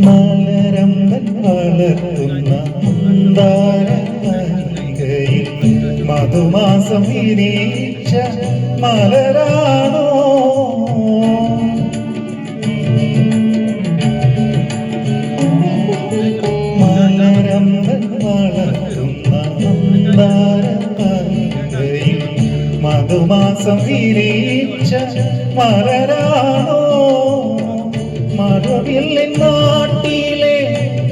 മലരമ്പൻ വളർത്തുന്ന മന്ദാരയിൽ മധുമാസം വിനീച്ച മലരാ മധുമാസം വിരിച്ച മലരാണോ? മഴവില്ലിൻ നാട്ടിലെ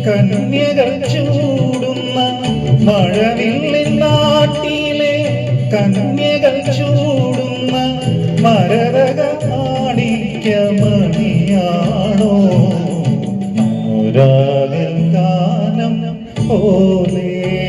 കന്യകൾ ചൂടുന്ന മഴവില്ലിൻ നാട്ടിലെ കന്യകൾ ചൂടുന്ന മണിയാണോ മാണിക്യമണിയാണോ? ഗാനം പോലെ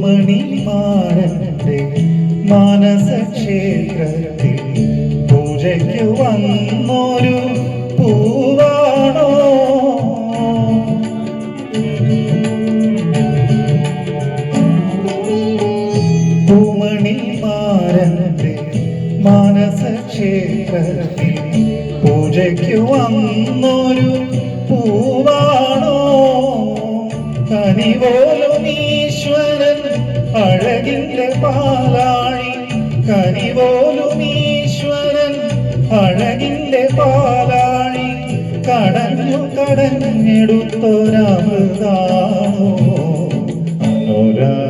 പൂമണിമാരന്റെ മാനസക്ഷേത്രത്തിൽ പൂജയ്ക്ക് വന്നൊരു പൂവാണോ? പൂമണിമാരന്റെ മാനസക്ഷേത്രത്തിൽ പൂജയ്ക്ക് വന്നൊരു പൂവാണോ? ഈശ്വരൻ അഴകിന്റെ പാലാഴി കനിപോലും ഈശ്വരൻ അഴകിന്റെ പാലാഴി കടഞ്ഞു കടഞ്ഞെടുത്തൊരമൃതാണോ? അനുരാഗാ